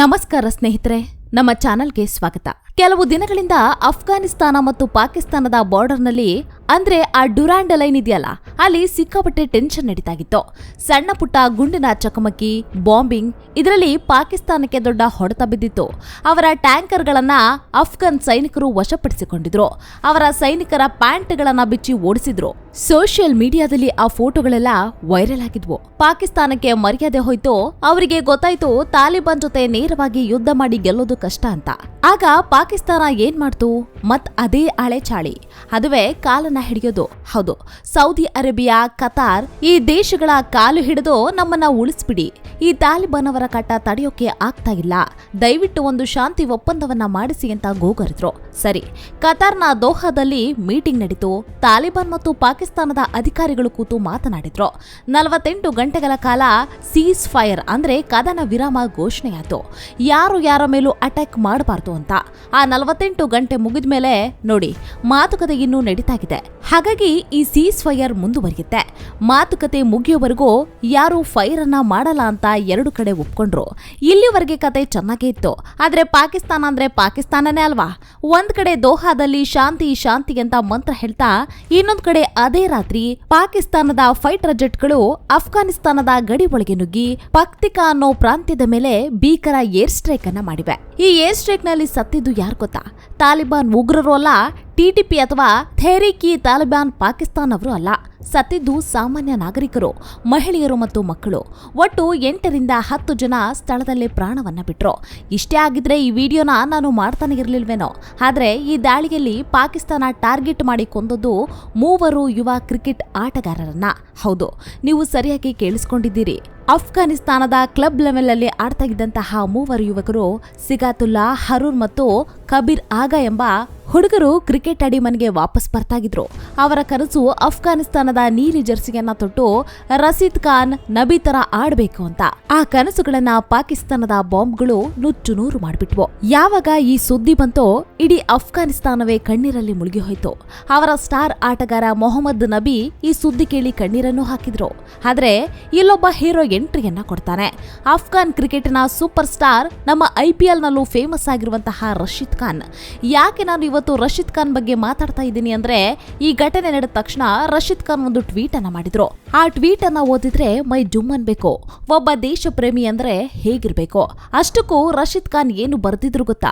ನಮಸ್ಕಾರ ಸ್ನೇಹಿತರೆ ನಮ್ಮ ಚಾನೆಲ್ಗೆ ಸ್ವಾಗತ. ಕೆಲವು ದಿನಗಳಿಂದ ಅಫ್ಘಾನಿಸ್ತಾನ ಮತ್ತು ಪಾಕಿಸ್ತಾನದ ಬಾರ್ಡರ್ನಲ್ಲಿ ಅಂದ್ರೆ ಆ ಡುರಾಂಡ್ ಲೈನ್ ಇದೆಯಲ್ಲ, ಅಲ್ಲಿ ಸಿಕ್ಕಾಪಟ್ಟೆ ಟೆನ್ಷನ್ ನಡೀತಾಗಿತ್ತು. ಸಣ್ಣ ಪುಟ್ಟ ಗುಂಡಿನ ಚಕಮಕಿ, ಬಾಂಬಿಂಗ್, ಇದರಲ್ಲಿ ಪಾಕಿಸ್ತಾನಕ್ಕೆ ದೊಡ್ಡ ಹೊಡೆತ ಬಿದ್ದಿತ್ತು. ಅವರ ಟ್ಯಾಂಕರ್ಗಳನ್ನ ಅಫ್ಘಾನ್ ಸೈನಿಕರು ವಶಪಡಿಸಿಕೊಂಡಿದ್ರು. ಅವರ ಸೈನಿಕರ ಪ್ಯಾಂಟ್ಗಳನ್ನ ಬಿಚ್ಚಿ ಓಡಿಸಿದ್ರು. ಸೋಷಿಯಲ್ ಮೀಡಿಯಾದಲ್ಲಿ ಆ ಫೋಟೋಗಳೆಲ್ಲ ವೈರಲ್ ಆಗಿದ್ವು. ಪಾಕಿಸ್ತಾನಕ್ಕೆ ಮರ್ಯಾದೆ ಹೋಯ್ತು. ಅವರಿಗೆ ಗೊತ್ತಾಯ್ತು, ತಾಲಿಬಾನ್ ಜೊತೆ ನೇರವಾಗಿ ಯುದ್ಧ ಮಾಡಿ ಗೆಲ್ಲೋದು ಕಷ್ಟ ಅಂತ. ಆಗ ಪಾಕಿಸ್ತಾನ ಏನ್ ಮಾಡ್ತು? ಮತ್ ಅದೇ ಹಳೆ ಚಾಳಿ. ಅದುವೇ ಕಾಲನ್ನ ಹಿಡಿಯೋದು. ಹೌದು, ಸೌದಿ ಅರೇಬಿಯಾ ಕತಾರ್ ಈ ದೇಶಗಳ ಕಾಲು ಹಿಡಿದು ನಮ್ಮನ್ನ ಉಳಿಸ್ಬಿಡಿ. ಈ ತಾಲಿಬಾನ್ ಅವರ ಕಟ್ಟ ತಡೆಯೋಕೆ ಆಗ್ತಾ ಇಲ್ಲ. ದಯವಿಟ್ಟು ಒಂದು ಶಾಂತಿ ಒಪ್ಪಂದವನ್ನ ಮಾಡಿಸಿ ಅಂತ ಗೋಗರಿದ್ರು. ಸರಿ, ಕತಾರ್ನ ದೋಹಾದಲ್ಲಿ ಮೀಟಿಂಗ್ ನಡೀತು. ತಾಲಿಬಾನ್ ಮತ್ತು ಪಾಕಿಸ್ತಾನದ ಅಧಿಕಾರಿಗಳು ಕೂತು ಮಾತನಾಡಿದ್ರು. ನಲವತ್ತೆಂಟು ಗಂಟೆಗಳ ಕಾಲ ಸೀಸ್ ಫೈರ್ ಅಂದ್ರೆ ಕದನ ವಿರಾಮ ಘೋಷಣೆಯಾಯಿತು. ಯಾರು ಯಾರ ಮೇಲೂ ಅಟ್ಯಾಕ್ ಮಾಡಬಾರ್ದು ಅಂತ. ಆ ನಲವತ್ತೆಂಟು ಗಂಟೆ ಮುಗಿದ ಮೇಲೆ ನೋಡಿ, ಮಾತುಕತೆ ಇನ್ನೂ ನಡೀತಾಗಿದೆ. ಹಾಗಾಗಿ ಈ ಸೀಸ್ ಫೈರ್ ಮುಂದುವರಿಯುತ್ತೆ. ಮಾತುಕತೆ ಮುಗಿಯೋವರೆಗೂ ಯಾರು ಫೈರ್ ಅನ್ನ ಮಾಡಲ್ಲ ಅಂತ ಎರಡು ಕಡೆ ಒಪ್ಕೊಂಡ್ರು. ಇಲ್ಲಿವರೆಗೆ ಕತೆ ಚೆನ್ನಾಗೇ ಇತ್ತು. ಆದ್ರೆ ಪಾಕಿಸ್ತಾನ ಅಂದ್ರೆ ಪಾಕಿಸ್ತಾನನೇ ಅಲ್ವಾ? ಒಂದ್ ಕಡೆ ದೋಹಾದಲ್ಲಿ ಶಾಂತಿ ಶಾಂತಿ ಅಂತ ಮಂತ್ರ ಹೇಳ್ತಾ, ಇನ್ನೊಂದ್ ಕಡೆ ಅದೇ ರಾತ್ರಿ ಪಾಕಿಸ್ತಾನದ ಫೈಟರ್ ಜೆಟ್ಗಳು ಅಫ್ಘಾನಿಸ್ತಾನದ ಗಡಿ ಒಳಗೆ ನುಗ್ಗಿ ಪಕ್ತಿಕಾ ಅನ್ನೋ ಪ್ರಾಂತ್ಯದ ಮೇಲೆ ಭೀಕರ ಏರ್ ಸ್ಟ್ರೈಕ್ ಅನ್ನ ಮಾಡಿವೆ. ಈ ಏರ್ ಸ್ಟ್ರೈಕ್ನಲ್ಲಿ ಸತ್ತಿದ್ದು ಯಾರು ಗೊತ್ತಾ? ತಾಲಿಬಾನ್ ಉಗ್ರರು ಅಲ್ಲ ಟಿಟಿಪಿ ಅಥವಾ ಥೆರಿಕಿ ತಾಲಿಬಾನ್ ಪಾಕಿಸ್ತಾನವರು ಅಲ್ಲ. ಸತ್ತಿದ್ದು ಸಾಮಾನ್ಯ ನಾಗರಿಕರು, ಮಹಿಳೆಯರು ಮತ್ತು ಮಕ್ಕಳು. ಒಟ್ಟು ಎಂಟರಿಂದ ಹತ್ತು ಜನ ಸ್ಥಳದಲ್ಲೇ ಪ್ರಾಣವನ್ನ ಬಿಟ್ರು. ಇಷ್ಟೇ ಆಗಿದ್ರೆ ಈ ವಿಡಿಯೋನ ನಾನು ಮಾಡ್ತಾನೆ ಇರಲಿಲ್ವೇನೋ? ಆದರೆ ಈ ದಾಳಿಯಲ್ಲಿ ಪಾಕಿಸ್ತಾನ ಟಾರ್ಗೆಟ್ ಮಾಡಿ ಕೊಂದದ್ದು ಮೂವರು ಯುವ ಕ್ರಿಕೆಟ್ ಆಟಗಾರರನ್ನ. ಹೌದು, ನೀವು ಸರಿಯಾಗಿ ಕೇಳಿಸ್ಕೊಂಡಿದ್ದೀರಿ. ಅಫ್ಘಾನಿಸ್ತಾನದ ಕ್ಲಬ್ ಲೆವೆಲ್ ಅಲ್ಲಿ ಆಡ್ತಾ ಇದ್ದಂತಹ ಮೂವರು ಯುವಕರು ಸಿಗಾತುಲ್ಲಾ ಹರೂರ್ ಮತ್ತು ಕಬೀರ್ ಆಗ ಎಂಬ ಹುಡುಗರು ಕ್ರಿಕೆಟ್ ಅಡಿ ಮನೆಗೆ ವಾಪಸ್ ಬರ್ತಾಗಿದ್ರು. ಅವರ ಕನಸು ಅಫ್ಘಾನಿಸ್ತಾನದ ನೀಲಿ ಜರ್ಸಿಯನ್ನ ತೊಟ್ಟು ರಸೀದ್ ಖಾನ್ ನಬಿ ತರ ಆಡ್ಬೇಕು ಅಂತ. ಆ ಕನಸುಗಳನ್ನ ಪಾಕಿಸ್ತಾನದ ಬಾಂಬ್ಗಳು ನುಚ್ಚು ನೂರು ಮಾಡಿಬಿಟ್ವು. ಯಾವಾಗ ಈ ಸುದ್ದಿ ಬಂತೋ ಇಡೀ ಅಫ್ಘಾನಿಸ್ತಾನವೇ ಕಣ್ಣೀರಲ್ಲಿ ಮುಳುಗಿ ಹೋಯ್ತು ಅವರ ಸ್ಟಾರ್ ಆಟಗಾರ ಮೊಹಮ್ಮದ್ ನಬಿ ಈ ಸುದ್ದಿ ಕೇಳಿ ಕಣ್ಣೀರನ್ನು ಹಾಕಿದ್ರು. ಆದ್ರೆ ಇಲ್ಲೊಬ್ಬ ಹೀರೋ ಎಂಟ್ರಿಯನ್ನ ಕೊಡ್ತಾನೆ. ಅಫ್ಘಾನ್ ಕ್ರಿಕೆಟ್ನ ಸೂಪರ್ ಸ್ಟಾರ್ ನಮ್ಮ ಐಪಿಎಲ್ ನಲ್ಲೂ ಫೇಮಸ್ ಆಗಿರುವಂತಹ ರಶೀದ್ ಖಾನ್. ಯಾಕೆ ನಾನು ಇವತ್ತು ರಶೀದ್ ಖಾನ್ ಬಗ್ಗೆ ಮಾತಾಡ್ತಾ ಇದ್ದೀನಿ ಅಂದ್ರೆ, ಈ ಘಟನೆ ನಡೆದ ತಕ್ಷಣ ರಶೀದ್ ಖಾನ್ ಒಂದು ಟ್ವೀಟ್ ಅನ್ನ ಮಾಡಿದ್ರು. ಆ ಟ್ವೀಟ್ ಅನ್ನ ಓದಿದ್ರೆ ಮೈ ಜುಮ್ ಅನ್ಬೇಕು ಒಬ್ಬ ದೇಶ ಪ್ರೇಮಿ ಅಂದ್ರೆ ಹೇಗಿರ್ಬೇಕು? ಅಷ್ಟಕ್ಕೂ ರಶೀದ್ ಖಾನ್ ಏನು ಬರೆದಿದ್ರು ಗೊತ್ತಾ?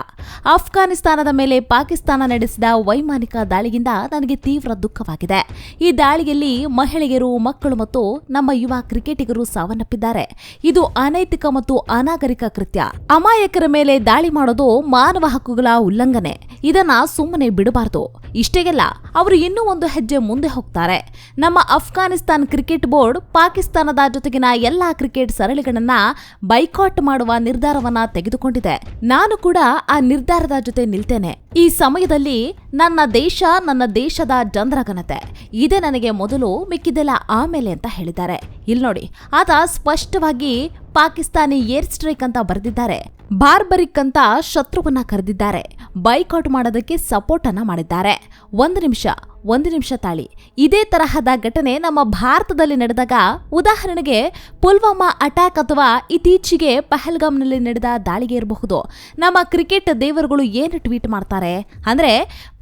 ಅಫ್ಘಾನಿಸ್ತಾನದ ಮೇಲೆ ಪಾಕಿಸ್ತಾನ ನಡೆಸಿದ ವೈಮಾನಿಕ ದಾಳಿಯಿಂದ ನನಗೆ ತೀವ್ರ ದುಃಖವಾಗಿದೆ. ಈ ದಾಳಿಯಲ್ಲಿ ಮಹಿಳೆಯರು, ಮಕ್ಕಳು ಮತ್ತು ನಮ್ಮ ಯುವ ಕ್ರಿಕೆಟಿಗರು ಸಾವನ್ನಪ್ಪಿದ್ದಾರೆ. ಇದು ಅನೈತಿಕ ಮತ್ತು ಅನಾಗರಿಕ ಕೃತ್ಯ. ಅಮಾಯಕರ ಮೇಲೆ ದಾಳಿ ಮಾಡೋದು ಮಾನವ ಹಕ್ಕುಗಳ ಉಲ್ಲಂಘನೆ. ಇದನ್ನ ಸುಮ್ಮನೆ ಬಿಡಬಾರ್ದು. ಇಷ್ಟೇಗೆಲ್ಲ ಅವರು ಇನ್ನೂ ಒಂದು ಹೆಜ್ಜೆ ಮುಂದೆ ಹೋಗ್ತಾರೆ. ನಮ್ಮ ಅಫ್ಘಾನಿಸ್ತಾನ್ ಕ್ರಿಕೆಟ್ ಬೋರ್ಡ್ ಪಾಕಿಸ್ತಾನದ ಜೊತೆಗಿನ ಎಲ್ಲಾ ಕ್ರಿಕೆಟ್ ಸರಣಿಗಳನ್ನ ಬೈಕಾಟ್ ಮಾಡುವ ನಿರ್ಧಾರವನ್ನ ತೆಗೆದುಕೊಂಡಿದೆ. ನಾನು ಕೂಡ ಆ ನಿರ್ಧಾರದ ಜೊತೆ ನಿಲ್ತೇನೆ. ಈ ಸಮಯದಲ್ಲಿ ನನ್ನ ದೇಶ ನನ್ನ ದೇಶದ ಜನರ ಘನತೆ. ಇದೇ ನನಗೆ ಮೊದಲು ಮಿಕ್ಕಿದೆಲ್ಲ ಆಮೇಲೆ ಅಂತ ಹೇಳಿದ್ದಾರೆ. ಇಲ್ಲಿ ನೋಡಿ ಆತ ಸ್ಪಷ್ಟವಾಗಿ ಪಾಕಿಸ್ತಾನಿ ಏರ್ ಸ್ಟ್ರೈಕ್ ಅಂತ ಬರೆದಿದ್ದಾರೆ. ಬಾರ್ಬರಿಕ್ ಅಂತ ಶತ್ರುವನ್ನ ಕರೆದಿದ್ದಾರೆ. ಬೈಕಾಟ್ ಮಾಡೋದಕ್ಕೆ ಸಪೋರ್ಟ್ ಅನ್ನ ಮಾಡಿದ್ದಾರೆ. ಒಂದು ನಿಮಿಷ ಒಂದು ನಿಮಿಷ ತಾಳಿ. ಇದೇ ತರಹದ ಘಟನೆ ನಮ್ಮ ಭಾರತದಲ್ಲಿ ನಡೆದಾಗ ಉದಾಹರಣೆಗೆ ಪುಲ್ವಾಮಾ ಅಟ್ಯಾಕ್ ಅಥವಾ ಇತ್ತೀಚೆಗೆ ಪಹಲ್ಗಾಮ್ನಲ್ಲಿ ನಡೆದ ದಾಳಿಗೆ ಇರಬಹುದು. ನಮ್ಮ ಕ್ರಿಕೆಟ್ ದೇವರುಗಳು ಏನು ಟ್ವೀಟ್ ಮಾಡ್ತಾರೆ? ಅಂದ್ರೆ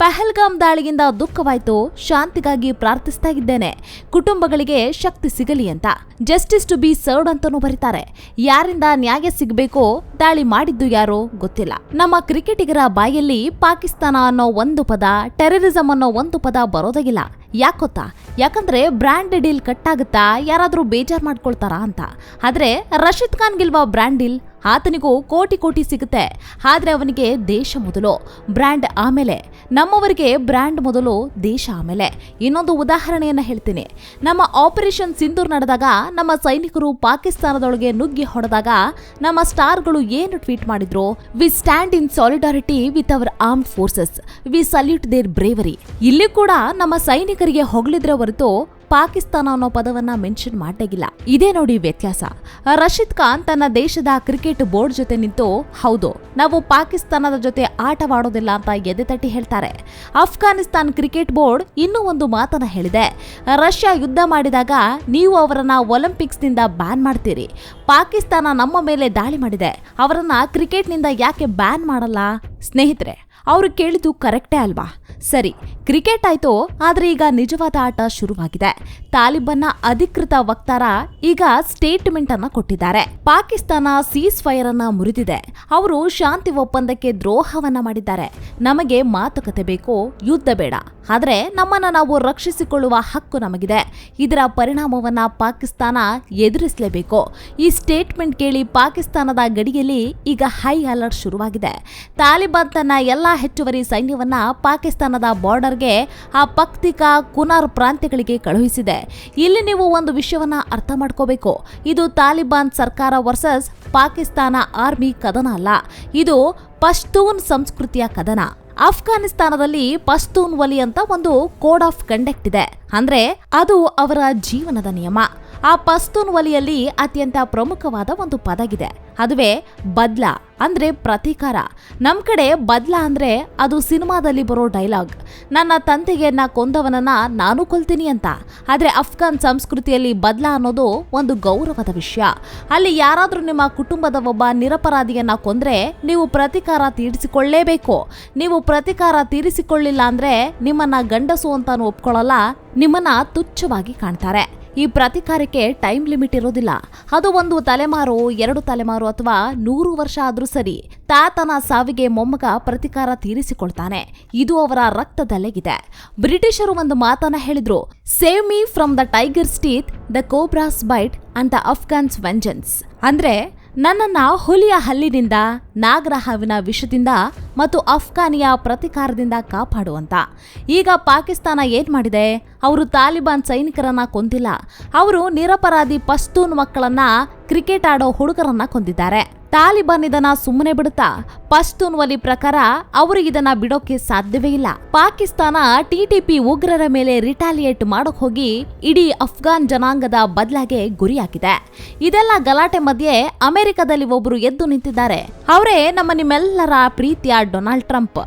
ಪಹಲ್ಗಾಮ್ ದಾಳಿಯಿಂದ ದುಃಖವಾಯ್ತು, ಶಾಂತಿಗಾಗಿ ಪ್ರಾರ್ಥಿಸ್ತಾ ಇದ್ದೇನೆ. ಕುಟುಂಬಗಳಿಗೆ ಶಕ್ತಿ ಸಿಗಲಿ ಅಂತ. ಜಸ್ಟಿಸ್ ಟು ಬಿ ಸರ್ಡ್ ಅಂತಾನೂ ಬರೀತಾರೆ. ಯಾರಿಂದ ನ್ಯಾಯ ಸಿಗಬೇಕೋ, ದಾಳಿ ಮಾಡಿದ್ದು ಯಾರೋ ಗೊತ್ತಿಲ್ಲ. ನಮ್ಮ ಕ್ರಿಕೆಟಿಗರ ಬಾಯಲ್ಲಿ ಪಾಕಿಸ್ತಾನ ಅನ್ನೋ ಒಂದು ಪದ ಟೆರರಿಸಂ ಅನ್ನೋ ಒಂದು ಪದ ಬರೋದಾಗಿಲ್ಲ ಯಾಕೊತ್ತಾ? ಯಾಕಂದ್ರೆ ಬ್ರ್ಯಾಂಡ್ ಡೀಲ್ ಕಟ್ ಆಗುತ್ತಾ ಬೇಜಾರು ಬೇಜಾರ್ ಮಾಡ್ಕೊಳ್ತಾರಾ ಅಂತ. ಆದ್ರೆ ರಶೀದ್ ಖಾನ್ ಗಿಲ್ವಾ ಬ್ರ್ಯಾಂಡ್ ಡೀಲ್ ಆತನಿಗೂ ಕೋಟಿ ಕೋಟಿ ಸಿಗುತ್ತೆ. ಆದರೆ ಅವನಿಗೆ ದೇಶ ಮೊದಲು, ಬ್ರ್ಯಾಂಡ್ ಆಮೇಲೆ. ನಮ್ಮವರಿಗೆ ಬ್ರ್ಯಾಂಡ್ ಮೊದಲು, ದೇಶ ಆಮೇಲೆ. ಇನ್ನೊಂದು ಉದಾಹರಣೆಯನ್ನು ಹೇಳ್ತೀನಿ. ನಮ್ಮ ಆಪರೇಷನ್ ಸಿಂಧೂರ್ ನಡೆದಾಗ, ನಮ್ಮ ಸೈನಿಕರು ಪಾಕಿಸ್ತಾನದೊಳಗೆ ನುಗ್ಗಿ ಹೊಡೆದಾಗ, ನಮ್ಮ ಸ್ಟಾರ್ಗಳು ಏನು ಟ್ವೀಟ್ ಮಾಡಿದ್ರು? We stand in solidarity with our armed forces we salute their bravery ಇಲ್ಲಿ ಕೂಡ ನಮ್ಮ ಸೈನಿಕರಿಗೆ ಹೊಗಳಿದ್ರೆ ಹೊರತು ಪಾಕಿಸ್ತಾನ ಅನ್ನೋ ಪದವನ್ನ ಮೆನ್ಷನ್ ಮಾಡೇಗಿಲ್ಲ ಇದೇ ನೋಡಿ ವ್ಯತ್ಯಾಸ. ರಶೀದ್ ಖಾನ್ ತನ್ನ ದೇಶದ ಕ್ರಿಕೆಟ್ ಬೋರ್ಡ್ ಜೊತೆ ನಿಂತು, ಹೌದು, ನಾವು ಪಾಕಿಸ್ತಾನದ ಜೊತೆ ಆಟವಾಡೋದಿಲ್ಲ ಅಂತ ಎದೆ ತಟ್ಟಿ ಹೇಳ್ತಾರೆ. ಅಫ್ಘಾನಿಸ್ತಾನ್ ಕ್ರಿಕೆಟ್ ಬೋರ್ಡ್ ಇನ್ನೂ ಒಂದು ಮಾತನ್ನ ಹೇಳಿದೆ. ರಷ್ಯಾ ಯುದ್ಧ ಮಾಡಿದಾಗ ನೀವು ಅವರನ್ನ ಒಲಿಂಪಿಕ್ಸ್ನಿಂದ ಬ್ಯಾನ್ ಮಾಡ್ತೀರಿ. ಪಾಕಿಸ್ತಾನ ನಮ್ಮ ಮೇಲೆ ದಾಳಿ ಮಾಡಿದೆ. ಅವರನ್ನ ಕ್ರಿಕೆಟ್ನಿಂದ ಯಾಕೆ ಬ್ಯಾನ್ ಮಾಡಲ್ಲ? ಸ್ನೇಹಿತರೆ ಅವರು ಕೇಳಿದ್ದು ಕರೆಕ್ಟೇ ಅಲ್ವಾ? ಸರಿ, ಕ್ರಿಕೆಟ್ ಆಯ್ತು, ಆದರೆ ಈಗ ನಿಜವಾದ ಆಟ ಶುರುವಾಗಿದೆ. ತಾಲಿಬನ್ನ ಅಧಿಕೃತ ವಕ್ತಾರ ಈಗ ಸ್ಟೇಟ್ಮೆಂಟ್ ಅನ್ನ ಕೊಟ್ಟಿದ್ದಾರೆ. ಪಾಕಿಸ್ತಾನ ಸೀಸ್ ಫೈರ್ ಅನ್ನ ಮುರಿದಿದೆ. ಅವರು ಶಾಂತಿ ಒಪ್ಪಂದಕ್ಕೆ ದ್ರೋಹವನ್ನ ಮಾಡಿದ್ದಾರೆ. ನಮಗೆ ಮಾತುಕತೆ ಬೇಕು, ಯುದ್ಧ ಬೇಡ. ಆದರೆ ನಮ್ಮನ್ನ ನಾವು ರಕ್ಷಿಸಿಕೊಳ್ಳುವ ಹಕ್ಕು ನಮಗಿದೆ. ಇದರ ಪರಿಣಾಮವನ್ನ ಪಾಕಿಸ್ತಾನ ಎದುರಿಸಲೇಬೇಕು. ಈ ಸ್ಟೇಟ್ಮೆಂಟ್ ಕೇಳಿ ಪಾಕಿಸ್ತಾನದ ಗಡಿಯಲ್ಲಿ ಈಗ ಹೈ ಅಲರ್ಟ್ ಶುರುವಾಗಿದೆ. ತಾಲಿಬಾನ್ ತನ್ನ ಎಲ್ಲಾ ಹೆಚ್ಚುವರಿ ಸೈನ್ಯವನ್ನ ಪಾಕಿಸ್ತಾನದ ಬಾರ್ಡರ್ಗೆ ಆ ಪಕ್ತಿಕ ಕುನಾರ್ ಪ್ರಾಂತ್ಯಗಳಿಗೆ ಕಳುಹಿಸಿದೆ. ಇಲ್ಲಿ ನೀವು ಒಂದು ವಿಷಯವನ್ನ ಅರ್ಥ ಮಾಡ್ಕೋಬೇಕು. ಇದು ತಾಲಿಬಾನ್ ಸರ್ಕಾರ ವರ್ಸಸ್ ಪಾಕಿಸ್ತಾನ ಆರ್ಮಿ ಕದನ ಅಲ್ಲ. ಇದು ಪಶ್ತೂನ್ ಸಂಸ್ಕೃತಿಯ ಕದನ. ಅಫ್ಘಾನಿಸ್ತಾನದಲ್ಲಿ ಪಶ್ತೂನ್ ವಲಿ ಅಂತ ಒಂದು ಕೋಡ್ ಆಫ್ ಕಂಡಕ್ಟ್ ಇದೆ. ಅಂದ್ರೆ ಅದು ಅವರ ಜೀವನದ ನಿಯಮ. ಆ ಪಸ್ತೂನ್ ವಲಿಯಲ್ಲಿ ಅತ್ಯಂತ ಪ್ರಮುಖವಾದ ಒಂದು ಪದಗಿದೆ ಅದುವೇ ಬದ್ಲಾ. ಅಂದ್ರೆ ಪ್ರತೀಕಾರ. ನಮ್ಮ ಕಡೆ ಬದಲ ಅಂದರೆ ಅದು ಸಿನಿಮಾದಲ್ಲಿ ಬರೋ ಡೈಲಾಗ್. ನನ್ನ ತಂದೆಗೆ ನಾ ಕೊಂದವನನ್ನ ನಾನು ಕೊಲ್ತೀನಿ ಅಂತ. ಆದರೆ ಅಫ್ಘಾನ್ ಸಂಸ್ಕೃತಿಯಲ್ಲಿ ಬದಲ ಅನ್ನೋದು ಒಂದು ಗೌರವದ ವಿಷಯ. ಅಲ್ಲಿ ಯಾರಾದರೂ ನಿಮ್ಮ ಕುಟುಂಬದ ಒಬ್ಬ ನಿರಪರಾಧಿಯನ್ನು ಕೊಂದರೆ ನೀವು ಪ್ರತೀಕಾರ ತೀರಿಸಿಕೊಳ್ಳೇಬೇಕು. ನೀವು ಪ್ರತೀಕಾರ ತೀರಿಸಿಕೊಳ್ಳಿಲ್ಲ ಅಂದರೆ ನಿಮ್ಮನ್ನು ಗಂಡಸು ಅಂತಾನು ಒಪ್ಕೊಳ್ಳಲ್ಲ, ನಿಮ್ಮನ್ನ ತುಚ್ಛವಾಗಿ ಕಾಣ್ತಾರೆ. ಈ ಪ್ರತಿಕಾರಕ್ಕೆ ಟೈಮ್ ಲಿಮಿಟ್ ಇರೋದಿಲ್ಲ. ಅದು ಒಂದು ತಲೆಮಾರು, ಎರಡು ತಲೆಮಾರು ಅಥವಾ ನೂರು ವರ್ಷ ಆದರೂ ಸರಿ ತಾತನ ಸಾವಿಗೆ ಮೊಮ್ಮಗ ಪ್ರತಿಕಾರ ತೀರಿಸಿಕೊಳ್ತಾನೆ. ಇದು ಅವರ ರಕ್ತದಲ್ಲೇಗಿದೆ ಬ್ರಿಟಿಷರು ಒಂದು ಮಾತನ್ನ ಹೇಳಿದ್ರು save me from the tiger teeth the cobra's bite and the Afghans vengeance ಅಂದ್ರೆ ನನ್ನನ್ನ ಹುಲಿಯ ಹಲ್ಲಿನಿಂದ ನಾಗರ ಹಾವಿನ ವಿಷದಿಂದ ಮತ್ತು ಅಫ್ಘಾನಿಯ ಪ್ರತಿಕಾರದಿಂದ ಕಾಪಾಡುವಂತ. ಈಗ ಪಾಕಿಸ್ತಾನ ಏನು ಮಾಡಿದೆ? ಅವರು ತಾಲಿಬಾನ್ ಸೈನಿಕರನ್ನ ಕೊಂದಿಲ್ಲ. ಅವರು ನಿರಪರಾಧಿ ಪಸ್ತೂನ್ ಮಕ್ಕಳನ್ನ ಕ್ರಿಕೆಟ್ ಆಡೋ ಹುಡುಗರನ್ನ ಕೊಂದಿದ್ದಾರೆ. ತಾಲಿಬಾನ್ ಇದನ್ನ ಸುಮ್ಮನೆ ಬಿಡುತ್ತಾ ಪಶ್ತೂನ್ ವಲಿ ಪ್ರಕಾರ ಅವರು ಇದನ್ನ ಬಿಡೋಕೆ ಸಾಧ್ಯವೇ ಇಲ್ಲ. ಪಾಕಿಸ್ತಾನ ಟಿಟಿಪಿ ಉಗ್ರರ ಮೇಲೆ ರಿಟಾಲಿಯೇಟ್ ಮಾಡೋಕ್ ಹೋಗಿ ಇಡೀ ಅಫ್ಘಾನ್ ಜನಾಂಗದ ಬದಲಾಗೆ ಗುರಿಯಾಗಿದೆ. ಇದೆಲ್ಲ ಗಲಾಟೆ ಮಧ್ಯೆ ಅಮೆರಿಕದಲ್ಲಿ ಒಬ್ರು ಎದ್ದು ನಿಂತಿದ್ದಾರೆ. ಅವರೇ ನಮ್ಮ ನಿಮ್ಮೆಲ್ಲರ ಪ್ರೀತಿಯ ಡೊನಾಲ್ಡ್ ಟ್ರಂಪ್.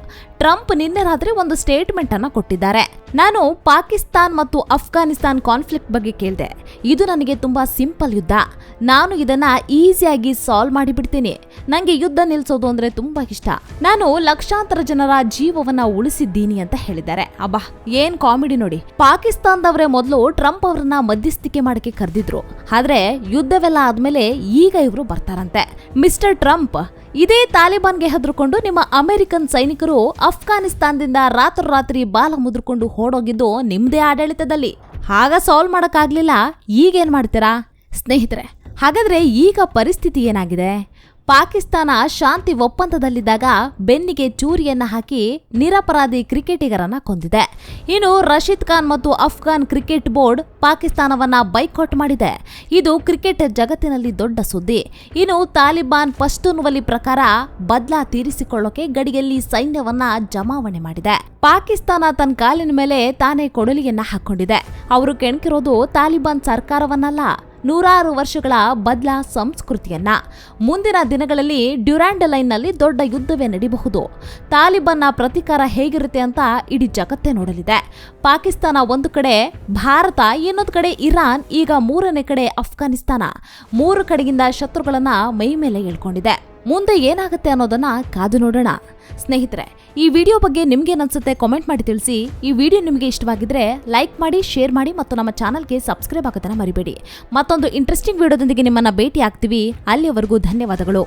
ಟ್ರಂಪ್ ನಿನ್ನೆ ರಾತ್ರಿ ಒಂದು ಸ್ಟೇಟ್ಮೆಂಟ್ ಅನ್ನ ಕೊಟ್ಟಿದ್ದಾರೆ. ನಾನು ಪಾಕಿಸ್ತಾನ್ ಮತ್ತು ಅಫ್ಘಾನಿಸ್ತಾನ್ ಕಾನ್ಫ್ಲಿಕ್ಟ್ ಬಗ್ಗೆ ಕೇಳಿದೆ. ಇದು ನನಗೆ ತುಂಬಾ ಸಿಂಪಲ್ ಯುದ್ಧ. ನಾನು ಇದನ್ನ ಈಸಿಯಾಗಿ ಸಾಲ್ವ್ ಮಾಡಿಬಿಡ್ತೀನಿ. ನಂಗೆ ಯುದ್ಧ ನಿಲ್ಸೋದು ಅಂದ್ರೆ ತುಂಬಾ ಇಷ್ಟ. ನಾನು ಲಕ್ಷಾಂತರ ಜನರ ಜೀವವನ್ನ ಉಳಿಸಿದ್ದೀನಿ ಅಂತ ಹೇಳಿದ್ದಾರೆ. ಅಬ್ಬಾ, ಏನ್ ಕಾಮಿಡಿ ನೋಡಿ. ಪಾಕಿಸ್ತಾನದವರೇ ಮೊದಲು ಟ್ರಂಪ್ ಅವರನ್ನ ಮಧ್ಯಸ್ಥಿಕೆ ಮಾಡಕ್ಕೆ ಕರೆದಿದ್ರು. ಆದ್ರೆ ಯುದ್ಧವೆಲ್ಲ ಆದ್ಮೇಲೆ ಈಗ ಇವರು ಬರ್ತಾರಂತೆ. ಮಿಸ್ಟರ್ ಟ್ರಂಪ್, ಇದೇ ತಾಲಿಬಾನ್ಗೆ ಹೆದರ್ಕೊಂಡು ನಿಮ್ಮ ಅಮೆರಿಕನ್ ಸೈನಿಕರು ಅಫ್ಘಾನಿಸ್ತಾನದಿಂದ ರಾತ್ರೋರಾತ್ರಿ ಬಾಲ ಮುದ್ರಕೊಂಡು ಓಡೋಗಿದ್ದು ನಿಮ್ದೇ ಆಡಳಿತದಲ್ಲಿ. ಆಗ ಸಾಲ್ವ್ ಮಾಡೋಕ್ಕಾಗಲಿಲ್ಲ, ಈಗೇನು ಮಾಡ್ತೀರಾ? ಸ್ನೇಹಿತರೆ, ಹಾಗಾದರೆ ಈಗ ಪರಿಸ್ಥಿತಿ ಏನಾಗಿದೆ? ಪಾಕಿಸ್ತಾನ ಶಾಂತಿ ಒಪ್ಪಂದದಲ್ಲಿದ್ದಾಗ ಬೆನ್ನಿಗೆ ಚೂರಿಯನ್ನ ಹಾಕಿ ನಿರಪರಾಧಿ ಕ್ರಿಕೆಟಿಗರನ್ನ ಕೊಂದಿದೆ. ಇನ್ನು ರಶೀದ್ ಖಾನ್ ಮತ್ತು ಅಫ್ಘಾನ್ ಕ್ರಿಕೆಟ್ ಬೋರ್ಡ್ ಪಾಕಿಸ್ತಾನವನ್ನ ಬೈಕಾಟ್ ಮಾಡಿದೆ. ಇದು ಕ್ರಿಕೆಟ್ ಜಗತ್ತಿನಲ್ಲಿ ದೊಡ್ಡ ಸುದ್ದಿ. ಇನ್ನು ತಾಲಿಬಾನ್ ಪಶ್ತೂನ್ ವಲಿ ಪ್ರಕಾರ ಬದ್ಲಾ ತೀರಿಸಿಕೊಳ್ಳೋಕೆ ಗಡಿಯಲ್ಲಿ ಸೈನ್ಯವನ್ನ ಜಮಾವಣೆ ಮಾಡಿದೆ. ಪಾಕಿಸ್ತಾನ ತನ್ನ ಕಾಲಿನ ಮೇಲೆ ತಾನೇ ಕೊಡಲಿಯನ್ನ ಹಾಕೊಂಡಿದೆ. ಅವರು ಕೆಣಕಿರೋದು ತಾಲಿಬಾನ್ ಸರ್ಕಾರವನ್ನಲ್ಲ. ನೂರಾರು ವರ್ಷಗಳ ಬದಲ ಸಂಸ್ಕೃತಿಯನ್ನ. ಮುಂದಿನ ದಿನಗಳಲ್ಲಿ ಡ್ಯುರಾಂಡ್ ಲೈನ್ನಲ್ಲಿ ದೊಡ್ಡ ಯುದ್ಧವೇ ನಡೆಯಬಹುದು ತಾಲಿಬಾನ್ನ ಪ್ರತೀಕಾರ ಹೇಗಿರುತ್ತೆ ಅಂತ ಇಡೀ ಜಗತ್ತೇ ನೋಡಲಿದೆ. ಪಾಕಿಸ್ತಾನ ಒಂದು ಕಡೆ, ಭಾರತ ಇನ್ನೊಂದು ಕಡೆ, ಇರಾನ್ ಈಗ ಮೂರನೇ ಕಡೆ, ಅಫ್ಘಾನಿಸ್ತಾನ. ಮೂರು ಕಡೆಯಿಂದ ಶತ್ರುಗಳನ್ನ ಮೈ ಮೇಲೆ ಹೇಳ್ಕೊಂಡಿದೆ ಮುಂದೆ ಏನಾಗುತ್ತೆ ಅನ್ನೋದನ್ನ ಕಾದು ನೋಡೋಣ. ಸ್ನೇಹಿತರೆ, ಈ ವಿಡಿಯೋ ಬಗ್ಗೆ ನಿಮ್ಗೆ ಅನ್ಸುತ್ತೆ ಕಾಮೆಂಟ್ ಮಾಡಿ ತಿಳಿಸಿ. ಈ ವಿಡಿಯೋ ನಿಮಗೆ ಇಷ್ಟವಾಗಿದ್ರೆ ಲೈಕ್ ಮಾಡಿ ಶೇರ್ ಮಾಡಿ ಮತ್ತು ನಮ್ಮ ಚಾನಲ್ಗೆ ಸಬ್ಸ್ಕ್ರೈಬ್ ಆಗೋದನ್ನ ಮರಿಬೇಡಿ. ಮತ್ತೊಂದು ಇಂಟ್ರೆಸ್ಟಿಂಗ್ ವಿಡಿಯೋದೊಂದಿಗೆ ನಿಮ್ಮನ್ನ ಭೇಟಿ ಆಗ್ತೀವಿ ಅಲ್ಲಿಯವರೆಗೂ ಧನ್ಯವಾದಗಳು.